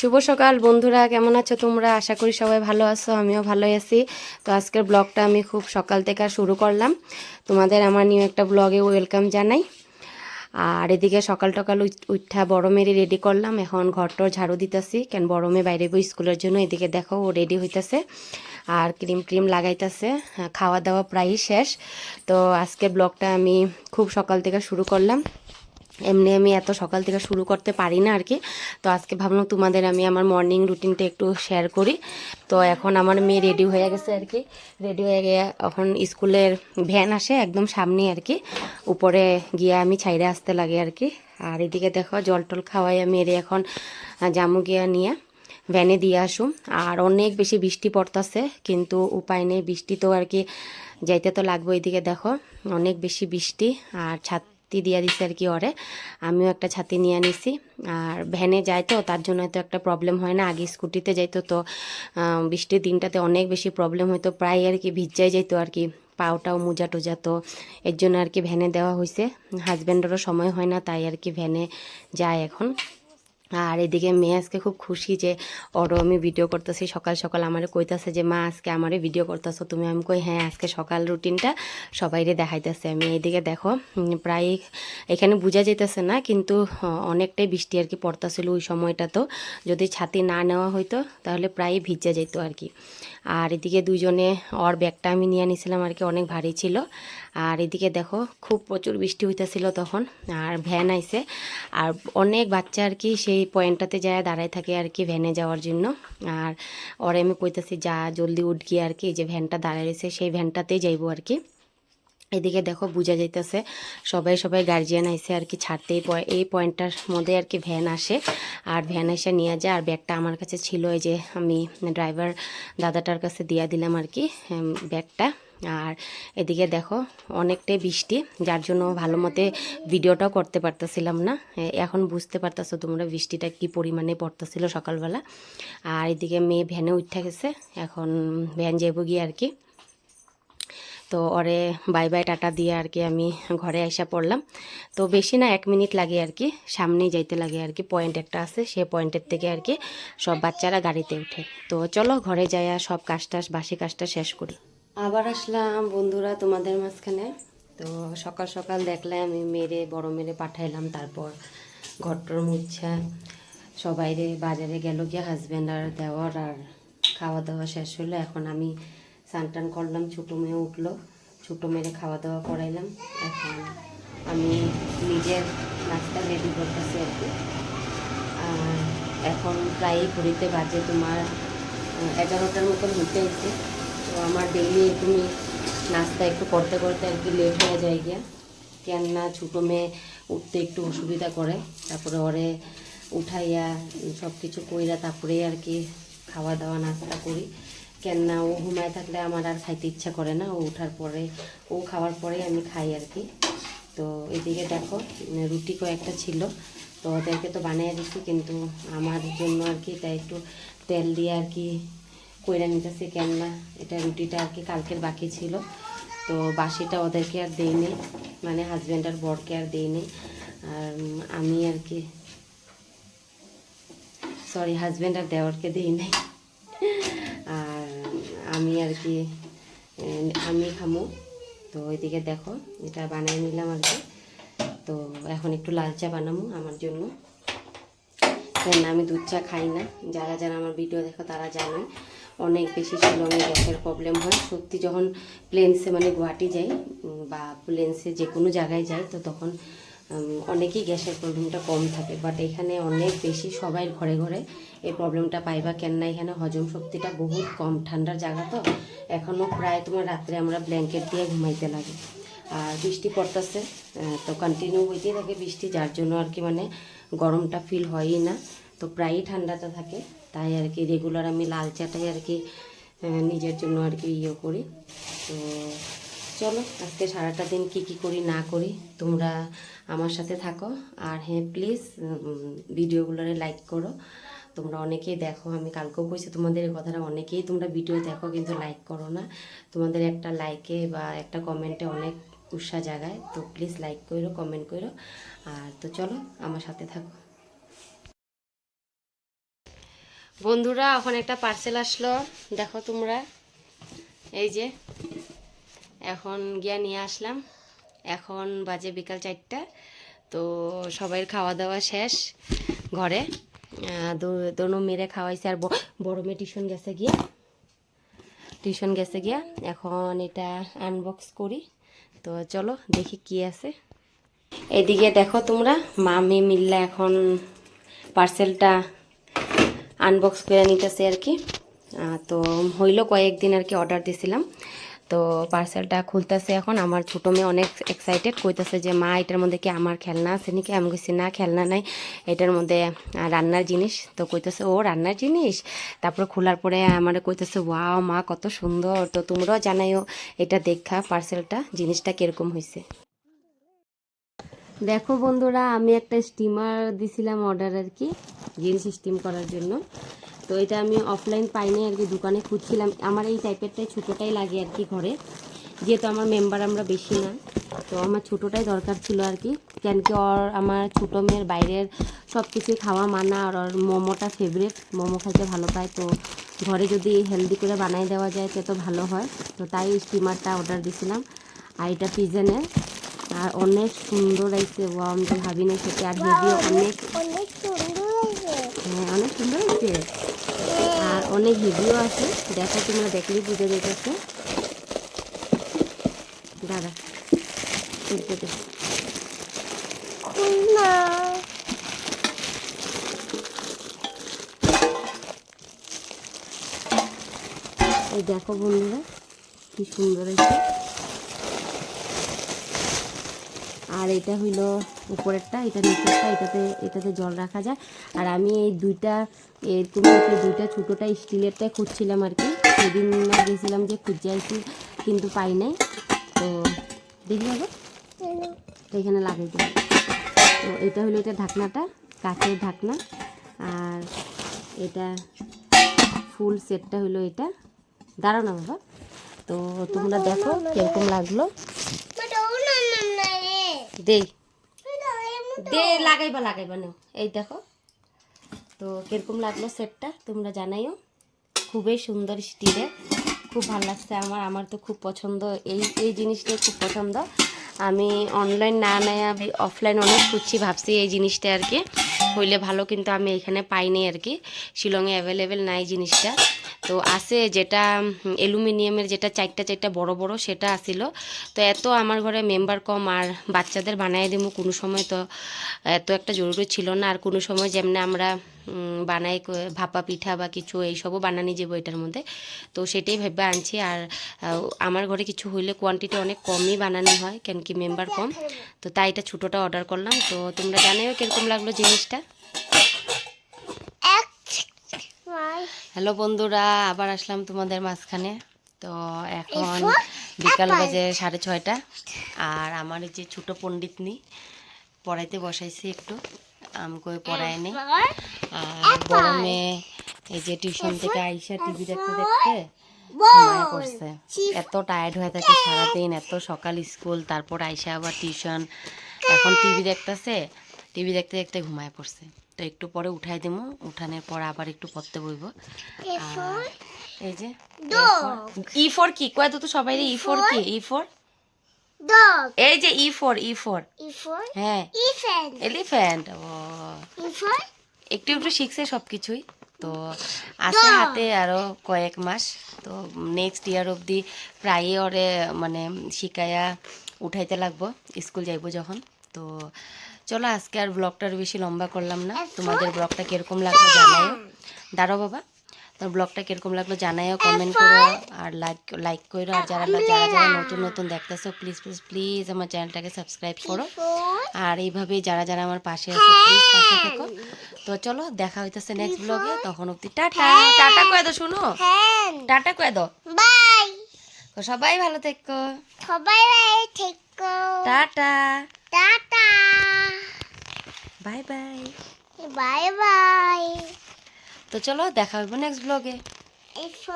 শুভ সকাল বন্ধুরা, কেমন আছো তোমরা? আশা করি সবাই ভালো আছো, আমিও ভালোই আছি। তো আজকের ব্লগটা আমি খুব সকাল থেকে শুরু করলাম। তোমাদের আমার নিউ একটা ব্লগে ওয়েলকাম জানাই। আর এদিকে সকাল টকাল উঠ- বড় মেরে রেডি করলাম। এখন ঘরটর ঝাড়ু দিতেছি, কেন বড় মেয়ে বাইরে বই স্কুলের জন্য এদিকে দেখো, ও রেডি হইতাছে। আর ক্রিম ক্রিম লাগাইতেছে, খাওয়া দাওয়া প্রায়ই শেষ। তো আজকের ব্লগটা আমি খুব সকাল থেকে শুরু করলাম। এমনি আমি এত সকাল থেকে শুরু করতে পারি না আর কি। তো আজকে ভাবলাম তোমাদের আমি আমার মর্নিং রুটিনটা একটু শেয়ার করি। তো এখন আমার মেয়ে রেডি হয়ে গেছে আর কি। রেডি হয়ে গিয়ে এখন স্কুলের ভ্যান আসে একদম সামনে আর কি। উপরে গিয়ে আমি ছাইরে আসতে লাগে আর কি। আর এদিকে দেখো জল টল খাওয়াই আমি এর এখন জামু গিয়া নিয়ে ভ্যানে দিয়ে আসুম আর অনেক বেশি বৃষ্টি পড়তেছে, কিন্তু উপায় নেই। বৃষ্টি তো আর কি যাইতে তো লাগবে এদিকে দেখো। অনেক বেশি বৃষ্টি আর ছাতি দিয়ে দিছে আর কি ওরে। আমিও একটা ছাতি নিয়ে নিছি আর ভ্যানে যাই তো, তার জন্য হয়তো একটা প্রবলেম হয় না। আগে স্কুটিতে যাইতো তো বৃষ্টির দিনটাতে অনেক বেশি প্রবলেম হতো প্রায় আর কি ভিজাই যাইতো আর কি। পাওটাও মোজা টোজা তো, এর জন্য আর কি ভ্যানে দেওয়া হয়েছে হাজব্যান্ডেরও সময় হয় না, তাই আর কি ভ্যানে যায় এখন। আর এদিকে মেয়ে আজকে খুব খুশি যে ওরও আমি ভিডিও করতেছি, সকাল সকাল আমারে কইতাছে যে, মা, আজকে আমারে ভিডিও করতেছো। তুমি, আমি কই হ্যাঁ আজকে সকাল রুটিনটা সবাইরে দেখাইতেছে। আমি এইদিকে দেখো প্রায় এখানে বোঝা যেতেছে না, কিন্তু অনেকটাই বৃষ্টি আর কি পড়তাছিল ওই সময়টা তো। যদি ছাতি না নেওয়া হইতো, তাহলে প্রায় ভিজা যেত আর কি। আর এদিকে দুজনে ওর ব্যাগটা আমি নিয়ে নিয়েছিলাম আর কি, অনেক ভারী ছিল। আর এদিকে দেখো, খুব প্রচুর বৃষ্টি হইতেছিল তখন, আর ভ্যান আইছে। আর অনেক বাচ্চা আর কি সেই পয়েন্টটাতে যায়, দাঁড়ায় থাকে আর কি ভ্যানে যাওয়ার জন্য। আর ওরে আমি কইতাছি, যা জলদি উঠ গিয়ে আর কি যে ভ্যানটা দাঁড়ায় রয়েছে, সেই ভ্যানটাতেই যাইবো আর কি। এদিকে দেখো, বোঝা যাইতেছে, সবাই সবাই গার্জিয়ান আইসে আর কি ছাড়তে এই এই পয়েন্টটার মধ্যে আর কি ভ্যান আসে। আর ভ্যান এসে নিয়ে যায়, আর ব্যাগটা আমার কাছে ছিল, এই যে আমি ড্রাইভার দাদাটার কাছে দিয়া দিলাম আর কি ব্যাগটা আর এদিকে দেখো, অনেকটাই বৃষ্টি, যার জন্য ভালো মতে ভিডিওটাও করতে পারতেছিলাম না। এখন বুঝতে পারতেছো তোমরা বৃষ্টিটা কি পরিমাণে পড়তেছিল সকালবেলা। আর এদিকে মেয়ে ভ্যানে উঠে গেছে, এখন ভ্যান যাব গিয়ে আর কি। তো ওরে বাই বাই টাটা দিয়ে আর কি আমি ঘরে আইসা পড়লাম। তো বেশি না এক মিনিট লাগে আর কি, সামনেই যাইতে লাগে আর কি, পয়েন্ট একটা আছে, সে পয়েন্টের থেকে আর কি সব বাচ্চারা গাড়িতে উঠে। তো চলো ঘরে যাইয়া সব কাজ টাজ বাসি কাজটা শেষ করি। আবার আসলাম বন্ধুরা তোমাদের মাঝখানে। তো সকাল সকাল দেখলে আমি মেরে, বড় মেরে পাঠাইলাম, তারপর ঘরটর মুচ্ছা সবাইরে বাজারে গেল গিয়ে হাজব্যান্ড আর দেওয়ার আর খাওয়া দাওয়া শেষ হলো এখন আমি স্নান টান করলাম, ছোটো মেয়ে উঠল, ছোটো মেয়েরে খাওয়া দাওয়া করাইলাম। এখন আমি নিজের নাস্তা রেডি করতেছি আর কি। এখন প্রায়ই ঘড়িতে বাজে তোমার এগারোটার মতন হতে হচ্ছে তো আমার ডেলি তুমি নাস্তা একটু করতে করতে আর কি লেট হয়ে যায় গিয়া। কেন না ছোটো মেয়ে উঠতে একটু অসুবিধা করে তারপরে ওরে উঠাইয়া সব কিছু কইরা তারপরে আর কি খাওয়া দাওয়া নাস্তা করি। কেন না ও ঘুমায় থাকলে আমার আর খাইতে ইচ্ছা করে না ও উঠার পরে ও খাওয়ার পরেই আমি খাই আর কি। তো এদিকে দেখো উম, রুটি কয়েকটা ছিল তো ওদেরকে তো বানিয়ে দিচ্ছি কিন্তু আমার জন্য আর কি তাই একটু তেল দিয়ে আর কি কইরা নিতেছি কেননা এটা রুটিটা আর কি কালকের বাকি ছিল। তো বাসিটা ওদেরকে আর দেইনি মানে হাজব্যান্ড আর বরকে আর দেইনি আর আমি আর কি সরি হাজব্যান্ড আর দেওয়ারকে দিই নাই আর আমি আর কি আমি খামু। তো ওইদিকে দেখো, এটা বানিয়ে নিলাম আর কি। তো এখন একটু লাল চা বানাবো আমার জন্য। কেন আমি দুধ চা খাই না। যারা যারা আমার ভিডিও দেখো তারা জানে অনেক বেশি শিলংয়ে গ্যাসের প্রবলেম হয়। সত্যি যখন প্লেন্সে মানে গুয়াহাটি যাই বা প্লেন্সে যে কোনো জায়গায় যাই, তো তখন অনেকেই গ্যাসের প্রবলেমটা কম থাকে। বাট এখানে অনেক বেশি সবাই ঘরে ঘরে এই প্রবলেমটা পাই বা কেন না এখানে হজম শক্তিটা বহুত কম। ঠান্ডার জায়গা তো এখনও প্রায় তোমার রাত্রে আমরা ব্ল্যাঙ্কেট দিয়ে ঘুমাইতে লাগে। আর বৃষ্টি পড়তেছে তো কন্টিনিউ হইতেই থাকে বৃষ্টি, যার জন্য আর কি মানে গরমটা ফিল হয়ই না। তো প্রায়ই ঠান্ডাটা থাকে, তাই আর কি রেগুলার আমি লাল চাটাই আর কি নিজের জন্য আর কি ইয়ে করি। তো চলো, আজকে সারাটা দিন কি কি করি না করি, তোমরা আমার সাথে থাকো। আর হ্যাঁ প্লিজ ভিডিওগুলোরে লাইক করো। তোমরা অনেকেই দেখো, আমি কালকেও কইছি তোমাদের এই কথাটা, অনেকেই তোমরা ভিডিও দেখো কিন্তু লাইক করো না। তোমাদের একটা লাইকে বা একটা কমেন্টে অনেক উৎসাহ জাগায়। তো প্লিজ লাইক করো কমেন্ট করো আর তো চলো, আমার সাথে থাকো। বন্ধুরা, এখন একটা পার্সেল আসলো। দেখো তোমরা। এই যে, এখন গিয়া নিয়ে আসলাম। এখন বাজে বিকাল চারটা। তো সবাই খাওয়া দাওয়া শেষ ঘরে। দোনো মেরে খাওয়াইছে আর বড় মেয়ে টিউশন গেছে গিয়া। টিউশন গেছে গিয়া। এখন এটা আনবক্স করি। তো চলো দেখি কি আছে। এদিকে দেখো তোমরা, মামি মিল্লা এখন পার্সেলটা আনবক্স করে নিতেছে আর কি। তো হইল কয়েকদিন আর কি অর্ডার দিছিলাম। তো পার্সেলটা খুলতেছে এখন। আমার ছোটো মেয়ে অনেক এক্সাইটেড কইতেছে যে, মা, এটার মধ্যে কি আমার খেলনা আছে নাকি? আমি কইছি, না, খেলনা নাই। এটার মধ্যে রান্নার জিনিস। তো কইতেছে, ও, রান্নার জিনিস? তারপরে খোলার পরে আমার কইতেছে, ওয়াও, মা, কত সুন্দর! তো তোমরাও জানাইও, এটা দেখা পার্সেলটা জিনিসটা কীরকম হয়েছে দেখো বন্ধুরা, আমি একটা স্টিমার দিছিলাম অর্ডার আর কি। জিন্স স্টিম করার জন্য। তো এটা আমি অফলাইন পাইনি আর কি, দোকানে খুঁজছিলাম। আমার এই টাইপেরটাই ছোটোটাই লাগে আর কি ঘরে। যেহেতু আমার মেম্বার আমরা বেশি না, তো আমার ছোটোটাই দরকার ছিল আর কি। কেন কি ওর, আমার ছোটো মেয়ের বাইরের সব কিছুই খাওয়া মানা, আর ওর মোমোটা ফেভারিট মোমো খাইতে ভালো পায়, তো ঘরে যদি হেলদি করে বানাই দেওয়া যায় তো তো ভালো হয়। তো তাই স্টিমারটা অর্ডার দিয়েছিলাম আর এটা পিজনের আর অনেক সুন্দর ও আমি তো ভাবি না সেটা। আর হেভিও অনেক অনেক সুন্দর অনেক সুন্দর হয়েছে। আর অনেক হেভিও আছে দেখো তোমরা দেখলেই বুঝে যেতেছে দাদা এই দেখো বন্ধুরা কি সুন্দর হয়েছে। আর এটা হইল উপরেরটা, এটা নিচেরটা, এটাতে এটাতে জল রাখা যায়। আর আমি এই দুইটা এই দুইটা ছোটোটা স্টিলেরটাই খুঁজছিলাম আর কি, সেদিন গেছিলাম যে খুঁজে আইছি, কিন্তু পাই নাই। তো দেখি হবে এখানে দেবো তো এটা হলো এটা ঢাকনাটা, কাঠের ঢাকনা। আর এটা ফুল সেটটা হলো এটা। দাঁড়ানো বাবা। তো তোমরা দেখো কীরকম লাগল। এমন দে লাগাইবা লাগাইবা নাও। এই দেখো। তো কীরকম লাগল সেটটা তোমরা জানাইও। খুবই সুন্দর স্টিলের। খুব ভালো লাগছে আমার। আমার তো খুব পছন্দ। এই এই জিনিসটাই খুব পছন্দ। আমি অনলাইন না নেয় আমি অফলাইন অনেক খুঁজছি ভাবছি এই জিনিসটা আর কি। হইলে ভালো কিন্তু আমি এখানে পাইনি আর কি। শিলংয়ে অ্যাভেলেবেল নাই জিনিসটা। তো আছে যেটা অ্যালুমিনিয়ামের যেটা চারটা চারটা বড় বড় সেটা আসিল। তো এত আমার ঘরে মেম্বার কম আর বাচ্চাদের বানাই দিব কোনো সময় তো এত একটা জরুরি ছিল না। আর কোনো সময় যেমনি আমরা বানাই ভাপা পিঠা বা কিছু এইসবও বানানি যাব এটার মধ্যে। তো সেটাই ভেবে আনছি। আর আমার ঘরে কিছু হইলে কোয়ান্টিটি অনেক কমই বানানো হয়, কেন কি মেম্বার কম। তো তাই এটা ছোটোটা অর্ডার করলাম। তো তোমরা জানাইও কীরকম লাগল জিনিসটা। হ্যালো বন্ধুরা আবার আসলাম তোমাদের মাঝখানে। তো এখন বিকাল বাজে সাড়ে ছয়টা। আর আমার এই যে ছোটো পণ্ডিতনি পড়াইতে বসাইছি একটু আমি কই পড়াই নেই আর বড় মেয়ে এই যে টিউশন থেকে আইসা টিভি দেখতে দেখতে ঘুমায় পড়ছে। এত টায়ার্ড হয়ে থাকে সারাদিন এত সকাল স্কুল তারপর আইসা আবার টিউশন। এখন টিভি দেখতেছে টিভি দেখতে দেখতে ঘুমায় পড়ছে। তো একটু পরে উঠাই দেবো। উঠানোর পর আবার একটু পড়তে বইব এই যে ই ফর কি? কয় তো সবাই ই ফোর কি? E for? এই যে ই ফোর ই ফোর। হ্যাঁ। এলিফ্যান্ট ও। একটু একটু শিখছে সব কিছুই তো আছে হাতে আরও কয়েক মাস। তো নেক্সট ইয়ার অবধি প্রায়ই ওরে মানে শিখাইয়া উঠাইতে লাগবো। স্কুল যাইবো যখন। তো চলো আজকে আর ব্লগটা আর বেশি লম্বা করলাম না। তোমাদের ব্লগটা কীরকম লাগল জানাইও। দাঁড়াও বাবা। তোর ব্লগটা কীরকম লাগল জানাইও কমেন্ট করো আর লাইক লাইক করো। আর যারা যারা যারা নতুন নতুন দেখতেছো প্লিজ প্লিজ প্লিজ আমার চ্যানেলটাকে সাবস্ক্রাইব করো। আর এইভাবে যারা যারা আমার পাশে আছে প্লিজ পাশে থেকো। তো চলো দেখা হইতেছে নেক্সট ব্লগে তখন অব্দি টাটা। টাটা কয়ে দাও শুনো। টাটা কয়ে দাও। বাই তো সবাই ভালো থেকো। সবাই ভালো থেকো। Ta-ta. Ta-ta. Bye bye bye bye তো চলো দেখা হবে নেক্সট ব্লগে